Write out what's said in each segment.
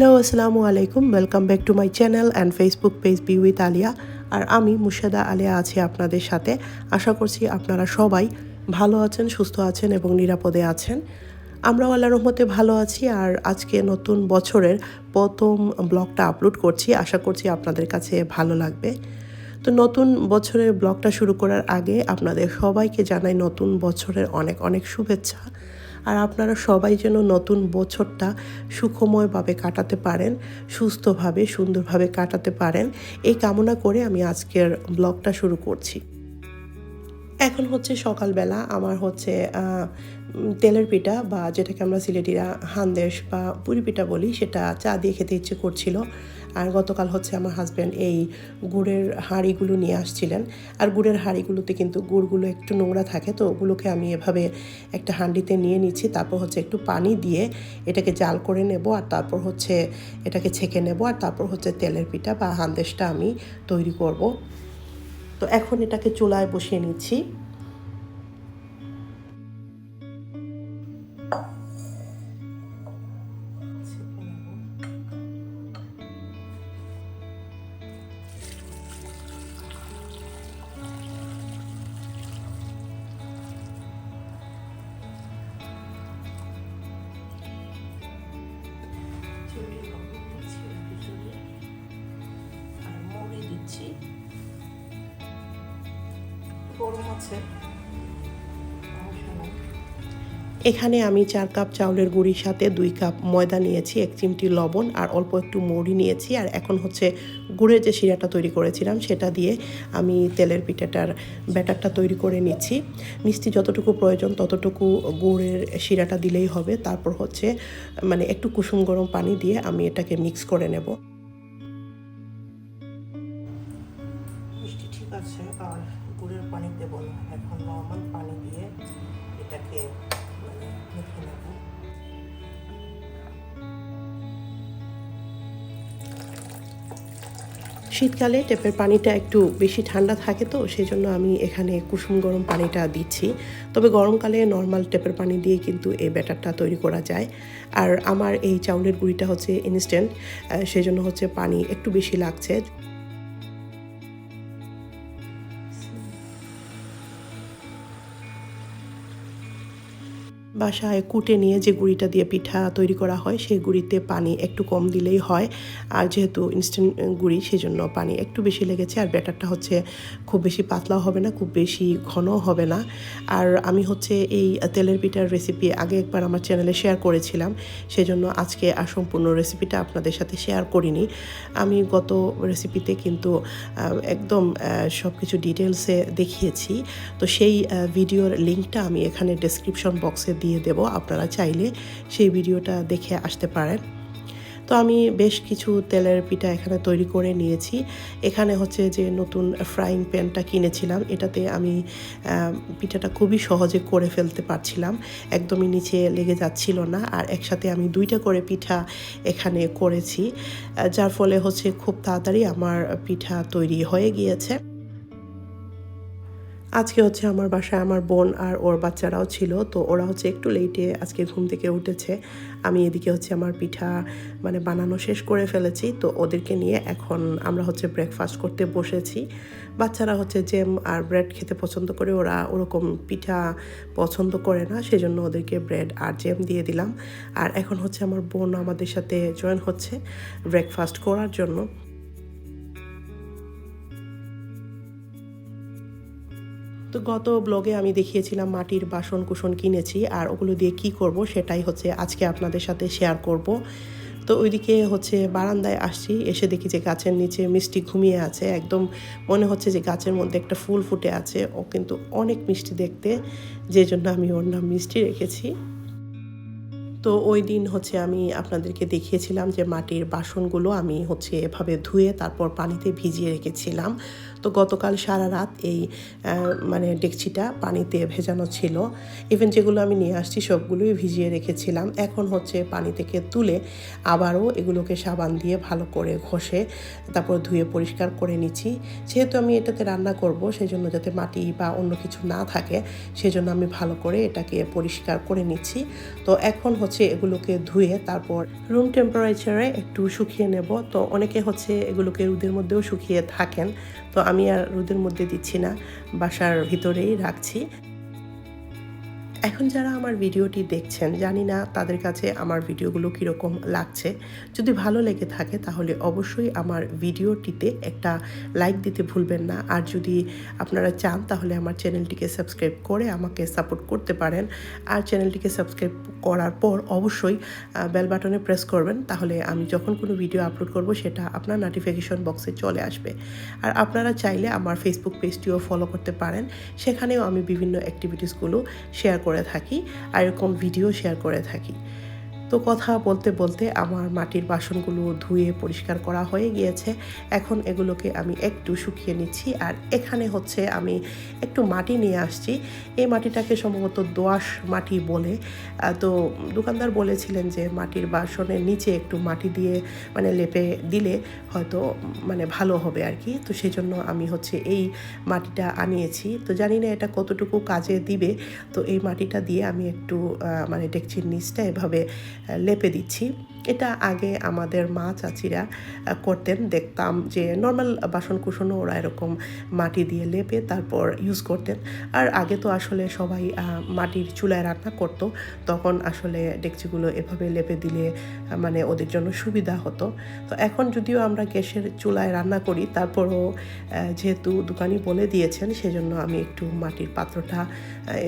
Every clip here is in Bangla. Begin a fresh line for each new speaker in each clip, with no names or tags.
হ্যালো আসসালামু আলাইকুম welcome back to my channel and Facebook page be with Aliya আর আমি মুর্শেদা আলিয়া আছি আপনাদের সাথে। আশা করছি আপনারা সবাই ভালো আছেন, সুস্থ আছেন এবং নিরাপদে আছেন। আমরাও আল্লাহ রহমতে ভালো আছি আর আজকে নতুন বছরের প্রথম ব্লগটা আপলোড করছি। আশা করছি আপনাদের কাছে ভালো লাগবে। তো নতুন বছরের ব্লগটা শুরু করার আগে আপনাদের সবাইকে জানাই নতুন বছরের অনেক অনেক শুভেচ্ছা। আর আপনারা সবাই যেন নতুন বছরটা সুখময়ভাবে কাটাতে পারেন, সুস্থভাবে, সুন্দরভাবে কাটাতে পারেন। এই কামনা করে আমি আজকের ব্লগটা শুরু করছি। এখন হচ্ছে সকালবেলা আমার হচ্ছে তেলের পিঠা বা যেটাকে আমরা সিলেটিরা হান্দেশ বা পুরি পিঠা বলি, সেটা চা দিয়ে খেতে ইচ্ছে করছিল। আর গতকাল হচ্ছে আমার হাজব্যান্ড এই গুড়ের হাঁড়িগুলো নিয়ে আসছিলেন। আর গুড়ের হাঁড়িগুলোতে কিন্তু গুড়গুলো একটু নোংরা থাকে, তো ওগুলোকে আমি এভাবে একটা হাঁড়িতে নিয়ে নিচ্ছি, তারপর হচ্ছে একটু পানি দিয়ে এটাকে জাল করে নেব, আর তারপর হচ্ছে এটাকে ছেঁকে নেব, আর তারপর হচ্ছে তেলের পিঠা বা হান্দেশটা আমি তৈরি করব। তো এখন এটাকে চুলায় বসিয়ে নিচ্ছি। এখানে আমি চার কাপ চাউলের গুঁড়ির সাথে দুই কাপ ময়দা নিয়েছি, এক চিমটি লবণ আর অল্প একটু মৌরি নিয়েছি। আর এখন হচ্ছে গুড়ের যে শিরাটা তৈরি করেছিলাম, সেটা দিয়ে আমি তেলের পিঠাটার ব্যাটারটা তৈরি করে নিচ্ছি। মিষ্টি যতটুকু প্রয়োজন ততটুকু গুড়ের শিরাটা দিলেই হবে। তারপর হচ্ছে মানে একটু কুসুম গরম পানি দিয়ে আমি এটাকে মিক্স করে নেব। শীতকালে টেপের পানিটা একটু বেশি ঠান্ডা থাকে তো সেই জন্য আমি এখানে কুসুম গরম পানিটা দিচ্ছি। তবে গরমকালে নর্মাল টেপের পানি দিয়ে কিন্তু এই ব্যাটারটা তৈরি করা যায়। আর আমার এই চাউলের গুঁড়িটা হচ্ছে ইনস্ট্যান্ট সেই জন্য হচ্ছে পানি একটু বেশি লাগছে। বাসায় কুটে নিয়ে যে গুঁড়িটা দিয়ে পিঠা তৈরি করা হয় সেই গুঁড়িতে পানি একটু কম দিলেই হয়। আর যেহেতু ইনস্ট্যান্ট গুঁড়ি, সেজন্য পানি একটু বেশি লেগেছে। আর ব্যাটারটা হচ্ছে খুব বেশি পাতলাও হবে না, খুব বেশি ঘনও হবে না। আর আমি হচ্ছে এই তেলের পিঠার রেসিপি আগে একবার আমার চ্যানেলে শেয়ার করেছিলাম। সেজন্য আজকে আর সম্পূর্ণ রেসিপিটা আপনাদের সাথে শেয়ার করিনি। আমি গত রেসিপিতে কিন্তু একদম সব কিছু ডিটেলসে দেখিয়েছি। তো সেই ভিডিওর লিঙ্কটা আমি এখানে ডেসক্রিপশন বক্সে দিয়ে দেব। আপনারা চাইলে সেই ভিডিওটা দেখে আসতে পারেন। তো আমি বেশ কিছু তেলের পিঠা এখানে তৈরি করে নিয়েছি। এখানে হচ্ছে যে নতুন ফ্রাইং প্যানটা কিনেছিলাম। এটাতে আমি পিঠাটা খুবই সহজে করে ফেলতে পারছিলাম। একদমই নিচে লেগে যাচ্ছিল না। আর একসাথে আমি দুইটা করে পিঠা এখানে করেছি। যার ফলে হচ্ছে খুব তাড়াতাড়ি আমার পিঠা তৈরি হয়ে গিয়েছে। আজকে হচ্ছে আমার বাসায় আমার বোন আর ওর বাচ্চারাও ছিল, তো ওরা হচ্ছে একটু লেটে আজকে ঘুম থেকে উঠেছে। আমি এদিকে হচ্ছে আমার পিঠা মানে বানানো শেষ করে ফেলেছি, তো ওদেরকে নিয়ে এখন আমরা হচ্ছে ব্রেকফাস্ট করতে বসেছি। বাচ্চারা হচ্ছে জ্যাম আর ব্রেড খেতে পছন্দ করে, ওরা ওরকম পিঠা পছন্দ করে না, সেজন্য ওদেরকে ব্রেড আর জ্যাম দিয়ে দিলাম। আর এখন হচ্ছে আমার বোন আমাদের সাথে জয়েন হচ্ছে ব্রেকফাস্ট করার জন্য। তো গত ব্লগে আমি দেখিয়েছিলাম মাটির বাসন কুসন কিনেছি, আর ওগুলো দিয়ে কি করব সেটাই হচ্ছে আজকে আপনাদের সাথে শেয়ার করব। তো ওইদিকে হচ্ছে বারান্দায় আসছি, এসে দেখি যে গাছের নিচে মিষ্টি ঘুমিয়ে আছে। একদম মনে হচ্ছে যে গাছের মধ্যে একটা ফুল ফুটে আছে। ও কিন্তু অনেক মিষ্টি দেখতে, যে জন্য আমি ওর নাম মিষ্টি রেখেছি। তো ওই দিন হচ্ছে আমি আপনাদেরকে দেখিয়েছিলাম যে মাটির বাসনগুলো আমি হচ্ছে এভাবে ধুয়ে তারপর পানিতে ভিজিয়ে রেখেছিলাম। তো গতকাল সারা রাত এই মানে ডেকচিটা পানিতে ভেজানো ছিল। ইভেন যেগুলো আমি নিয়ে আসছি সবগুলোই ভিজিয়ে রেখেছিলাম। এখন হচ্ছে পানি থেকে তুলে আবারও এগুলোকে সাবান দিয়ে ভালো করে ঘষে তারপর ধুয়ে পরিষ্কার করে নিচ্ছি। যেহেতু আমি এটাতে রান্না করব সেই জন্য যাতে মাটি বা অন্য কিছু না থাকে, সেজন্য আমি ভালো করে এটাকে পরিষ্কার করে নিচ্ছি। তো এখন হচ্ছে এগুলোকে ধুয়ে তারপর রুম টেম্পারেচারে একটু শুকিয়ে নেব। তো অনেকে হচ্ছে এগুলোকে রোদের মধ্যেও শুকিয়ে থাকেন। তো আমি আর রোদের মধ্যে দিচ্ছি না বাসার ভিতরেই রাখছি। এখন যারা আমার ভিডিওটি দেখছেন, জানি না তাদের কাছে আমার ভিডিওগুলো কীরকম লাগছে। যদি ভালো লেগে থাকে, তাহলে অবশ্যই আমার ভিডিওটিতে একটা লাইক দিতে ভুলবেন না। আর যদি আপনারা চান, তাহলে আমার চ্যানেলটিকে সাবস্ক্রাইব করে আমাকে সাপোর্ট করতে পারেন। আর চ্যানেলটিকে সাবস্ক্রাইব করার পর অবশ্যই বেল বাটনে প্রেস করবেন। তাহলে আমি যখন কোনো ভিডিও আপলোড করব, সেটা আপনার নোটিফিকেশন বক্সে চলে আসবে। আর আপনারা চাইলে আমার ফেসবুক পেজটিও ফলো করতে পারেন। সেখানেও আমি বিভিন্ন অ্যাক্টিভিটিসগুলো শেয়ার করে থাকি আর এরকম ভিডিও শেয়ার করে থাকি। তো কথা বলতে বলতে আমার মাটির বাসনগুলো ধুয়ে পরিষ্কার করা হয়ে গিয়েছে। এখন এগুলোকে আমি একটু শুকিয়ে নিচ্ছি আর এখানে হচ্ছে আমি একটু মাটি নিয়ে আসছি। এই মাটিটাকে সম্ভবত দোআঁশ মাটি বলে। তো দোকানদার বলেছিলেন যে মাটির বাসনের নিচে একটু মাটি দিয়ে মানে লেপে দিলে হয়তো মানে ভালো হবে আর কি। তো সেই জন্য আমি হচ্ছে এই মাটিটা আনিয়েছি। তো জানি না এটা কতটুকু কাজে দিবে। তো এই মাটিটা দিয়ে আমি একটু মানে ডেকচির নিচটা এভাবে লেপে দিচ্ছি। এটা আগে আমাদের মা চাচিরা করতেন। দেখতাম যে নর্মাল বাসন কুসনও ওরা এরকম মাটি দিয়ে লেপে তারপর ইউজ করতেন। আর আগে তো আসলে সবাই মাটির চুলায় রান্না করতো। তখন আসলে ডেকচিগুলো এভাবে লেপে দিলে মানে ওদের জন্য সুবিধা হতো। তো এখন যদিও আমরা গ্যাসের চুলায় রান্না করি, তারপরও যেহেতু দোকানি বলে দিয়েছেন, সেজন্য আমি একটু মাটির পাত্রটা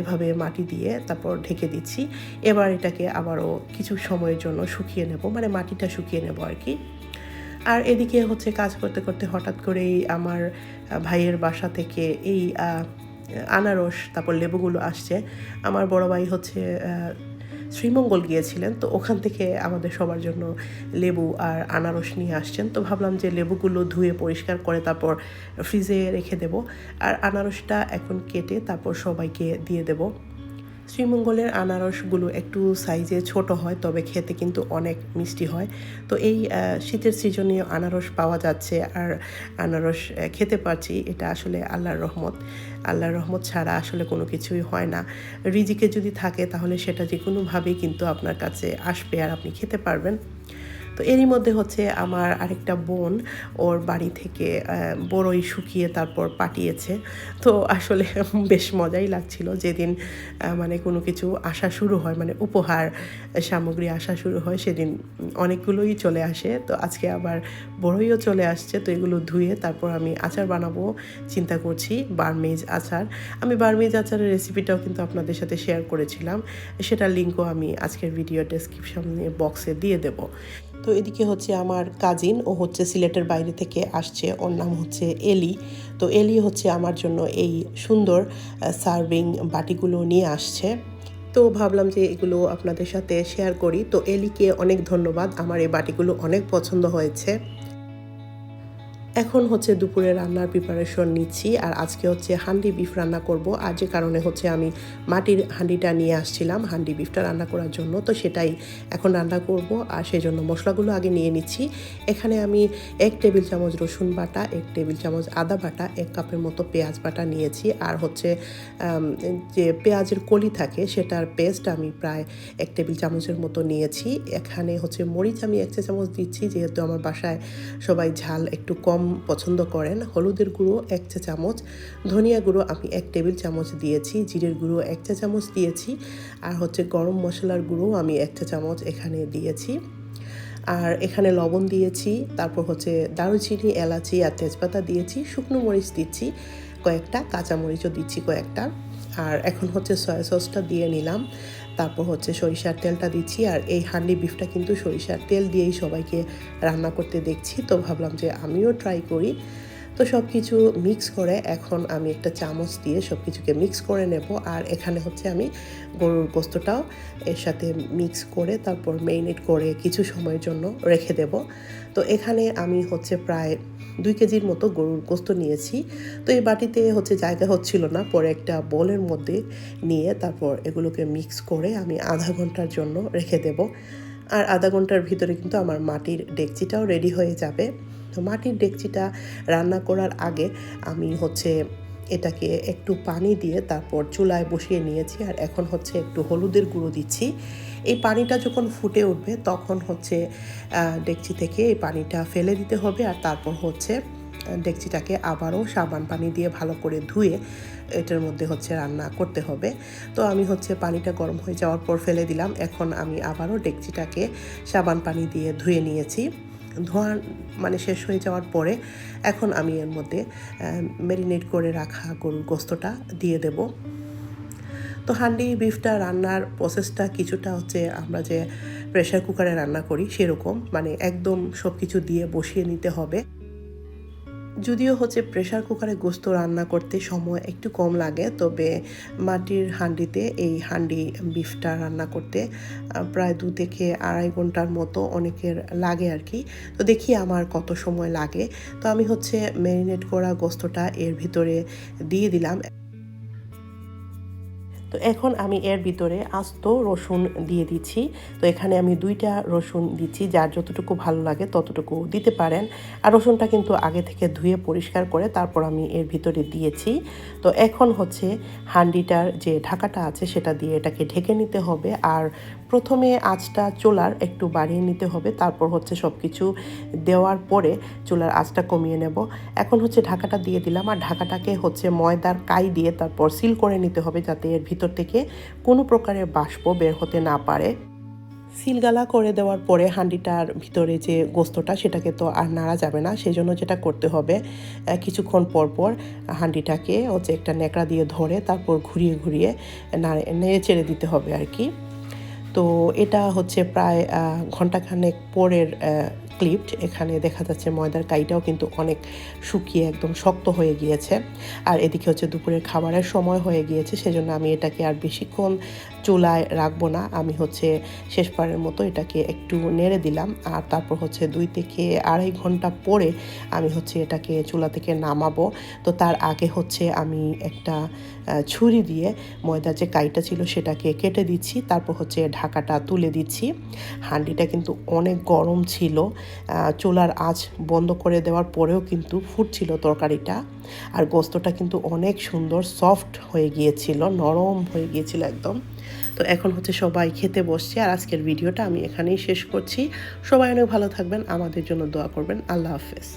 এভাবে মাটি দিয়ে তারপর ঢেকে দিচ্ছি। এবার এটাকে আবারও কিছু সময়ের জন্য শুকিয়ে নেব। মানে মাটিটা শুকিয়ে নেব আর কি। আর এদিকে হচ্ছে কাজ করতে করতে হঠাৎ করেই আমার ভাইয়ের বাসা থেকে এই আনারস, তারপর লেবুগুলো আসছে। আমার বড় ভাই হচ্ছে শ্রীমঙ্গল গিয়েছিলেন, তো ওখান থেকে আমাদের সবার জন্য লেবু আর আনারস নিয়ে আসছেন। তো ভাবলাম যে লেবুগুলো ধুয়ে পরিষ্কার করে তারপর ফ্রিজে রেখে দেব। আর আনারসটা এখন কেটে তারপর সবাইকে দিয়ে দেব। শ্রীমঙ্গলের আনারসগুলো একটু সাইজে ছোট হয়, তবে খেতে কিন্তু অনেক মিষ্টি হয়। তো এই শীতের সিজনীয় আনারস পাওয়া যাচ্ছে আর আনারস খেতে পারছি, এটা আসলে আল্লাহর রহমত। আল্লাহর রহমত ছাড়া আসলে কোনো কিছুই হয় না। রিজিকে যদি থাকে তাহলে সেটা যে কোনোভাবেই কিন্তু আপনার কাছে আসবে আর আপনি খেতে পারবেন। তো এরই মধ্যে হচ্ছে আমার আরেকটা বোন ওর বাড়ি থেকে বড়ই শুকিয়ে তারপর পাঠিয়েছে। তো আসলে বেশ মজাই লাগছিল যেদিন মানে কোনো কিছু আসা শুরু হয় মানে উপহার সামগ্রী আসা শুরু হয় সেদিন অনেকগুলোই চলে আসে। তো আজকে আবার বড়ইও চলে আসছে, তো এগুলো ধুয়ে তারপর আমি আচার বানাবো। চিন্তা করছি বার্মেজ আচার। আমি বার্মেজ আচারের রেসিপিটাও কিন্তু আপনাদের সাথে শেয়ার করেছিলাম। সেটার লিঙ্কও আমি আজকের ভিডিও ডেসক্রিপশনে বক্সে দিয়ে দেবো। তো এদিকে হচ্ছে আমার কাজিন ও হচ্ছে সিলেটের বাইরে থেকে আসছে। ওর নাম হচ্ছে এলি। তো এলি হচ্ছে আমার জন্য এই সুন্দর সার্ভিং বাটিগুলো নিয়ে আসছে। তো ভাবলাম যে এগুলো আপনাদের সাথে শেয়ার করি। তো এলিকে অনেক ধন্যবাদ। আমার এই বাটিগুলো অনেক পছন্দ হয়েছে। এখন হচ্ছে দুপুরে রান্নার প্রিপারেশন নিচ্ছি, আর আজকে হচ্ছে হান্ডি বিফ রান্না করব, আর যে কারণে হচ্ছে আমি মাটির হান্ডিটা নিয়ে আসছিলাম, হান্ডি বিফটা রান্না করার জন্য। তো সেটাই এখন রান্না করব, আর সেই জন্য মশলাগুলো আগে নিয়ে নিচ্ছি। এখানে আমি এক টেবিল চামচ রসুন বাটা, এক টেবিল চামচ আদা বাটা, এক কাপের মতো পেঁয়াজ বাটা নিয়েছি, আর হচ্ছে যে পেঁয়াজের কলি থাকে সেটার পেস্ট আমি প্রায় এক টেবিল চামচের মতো নিয়েছি। এখানে হচ্ছে মরিচ আমি এক চা চামচ দিচ্ছি, যেহেতু আমার বাসায় সবাই ঝাল একটু কম পছন্দ করেন। হলুদের গুঁড়ো এক চা চামচ, ধনিয়া গুঁড়ো আমি এক টেবিল চামচ দিয়েছি, জিরের গুঁড়ো এক চা চামচ দিয়েছি, আর হচ্ছে গরম মশলার গুঁড়ো আমি এক চা চামচ এখানে দিয়েছি। আর এখানে লবণ দিয়েছি, তারপর হচ্ছে দারুচিনি, এলাচি আর তেজপাতা দিয়েছি, শুকনো মরিচ দিচ্ছি কয়েকটা, কাঁচা মরিচও দিচ্ছি কয়েকটা। আর এখন হচ্ছে সয়া সসটা দিয়ে নিলাম। তারপর হচ্ছে সরিষার তেলটা দিচ্ছি আর এই হান্ডি বিফটা কিন্তু সরিষার তেল দিয়েই সবাইকে রান্না করতে দেখছি। তো ভাবলাম যে আমিও ট্রাই করি। তো সব কিছু মিক্স করে এখন আমি একটা চামচ দিয়ে সব কিছুকে মিক্স করে নেব। আর এখানে হচ্ছে আমি গরুর গোস্তটাও এর সাথে মিক্স করে তারপর মেরিনেট করে কিছু সময়ের জন্য রেখে দেব। তো এখানে আমি হচ্ছে প্রায় দুই কেজির মতো গরুর গোস্ত নিয়েছি। তো এই বাটিতে হচ্ছে জায়গা হচ্ছিল না, পরে একটা বোলের মধ্যে নিয়ে তারপর এগুলোকে মিক্স করে আমি আধা ঘণ্টার জন্য রেখে দেব। আর আধা ঘণ্টার ভিতরে কিন্তু আমার মাটির ডেকচিটাও রেডি হয়ে যাবে। তো মাটির ডেকচিটা রান্না করার আগে আমি হচ্ছে এটাকে একটু পানি দিয়ে তারপর চুলায় বসিয়ে নিয়েছি। আর এখন হচ্ছে একটু হলুদের গুঁড়ো দিচ্ছি। এই পানিটা যখন ফুটে উঠবে, তখন হচ্ছে ডেকচি থেকে এই পানিটা ফেলে দিতে হবে আর তারপর হচ্ছে ডেকচিটাকে আবারও সাবান পানি দিয়ে ভালো করে ধুয়ে এটার মধ্যে হচ্ছে রান্না করতে হবে। তো আমি হচ্ছে পানিটা গরম হয়ে যাওয়ার পর ফেলে দিলাম। এখন আমি আবারও ডেকচিটাকে সাবান পানি দিয়ে ধুয়ে নিয়েছি। ধোয়া মানে শেষ হয়ে যাওয়ার পরে এখন আমি এর মধ্যে ম্যারিনেট করে রাখা গরুর গোস্তটা দিয়ে দেব। তো হান্ডি বিফটা রান্নার প্রসেসটা কিছুটা হচ্ছে আমরা যে প্রেশার কুকারে রান্না করি সেরকম মানে একদম সব কিছু দিয়ে বসিয়ে নিতে হবে। যদিও হচ্ছে প্রেশার কুকারে গোস্ত রান্না করতে সময় একটু কম লাগে, তবে মাটির হাঁডিতে এই হাঁডি বিফটা রান্না করতে প্রায় দু থেকে আড়াই ঘণ্টার মতো অনেকের লাগে আর কি তো দেখি আমার কত সময় লাগে। তো আমি হচ্ছে ম্যারিনেট করা গোস্তটা এর ভিতরে দিয়ে দিলাম। তো এখন আমি এর ভিতরে আস্ত রসুন দিয়ে দিচ্ছি। তো এখানে আমি দুইটা রসুন দিচ্ছি, যার যতটুকু ভালো লাগে ততটুকু দিতে পারেন। আর রসুনটা কিন্তু আগে থেকে ধুয়ে পরিষ্কার করে তারপর আমি এর ভিতরে দিয়েছি। তো এখন হচ্ছে হান্ডিটার যে ঢাকাটা আছে সেটা দিয়ে এটাকে ঢেকে নিতে হবে। আর প্রথমে আঁচটা চুলার একটু বাড়িয়ে নিতে হবে, তারপর হচ্ছে সব কিছু দেওয়ার পরে চুলার আঁচটা কমিয়ে নেব। এখন হচ্ছে ঢাকাটা দিয়ে দিলাম, আর ঢাকাটাকে হচ্ছে ময়দার কাই দিয়ে তারপর সিল করে নিতে হবে যাতে এর ভিতর থেকে কোনো প্রকারের বাষ্প বের হতে না পারে। সিলগালা করে দেওয়ার পরে হাঁডিটার ভিতরে যে গোস্তটা, সেটাকে তো আর নাড়া যাবে না সেই জন্য যেটা করতে হবে কিছুক্ষণ পর পর হাঁডিটাকে হচ্ছে একটা ন্যাকড়া দিয়ে ধরে তারপর ঘুরিয়ে ঘুরিয়ে নাড়ে চেড়ে দিতে হবে আর কি। তো এটা হচ্ছে প্রায় ঘন্টাখানেক পরের ক্লিপড এখানে দেখা যাচ্ছে ময়দার কাইটাও কিন্তু অনেক শুকিয়ে একদম শক্ত হয়ে গিয়েছে। আর এদিকে হচ্ছে দুপুরের খাবারের সময় হয়ে গিয়েছে, সেজন্য আমি এটাকে আর বেশিক্ষণ চুলায় রাখব না। আমি হচ্ছে শেষবারের মতো এটাকে একটু নেড়ে দিলাম, আর তারপর হচ্ছে দুই থেকে আড়াই ঘণ্টা পরে আমি হচ্ছে এটাকে চুলা থেকে নামাবো। তো তার আগে হচ্ছে আমি একটা ছুরি দিয়ে ময়দার যে কাইটা ছিল সেটাকে কেটে দিচ্ছি। তারপর হচ্ছে ঢাকাটা তুলে দিচ্ছি। হাঁডিটা কিন্তু অনেক গরম ছিল। চুলার আঁচ বন্ধ করে দেওয়ার পরেও কিন্তু ফুটছিল তরকারিটা। আর গোস্তটা কিন্তু অনেক সুন্দর সফট হয়ে গিয়েছিল, নরম হয়ে গিয়েছিল একদম। তো এখন হচ্ছে সবাই খেতে বসছে। আর আজকের ভিডিওটা আমি এখানেই শেষ করছি। সবাই অনেক ভালো থাকবেন, আমাদের জন্য দোয়া করবেন। আল্লাহ হাফেজ।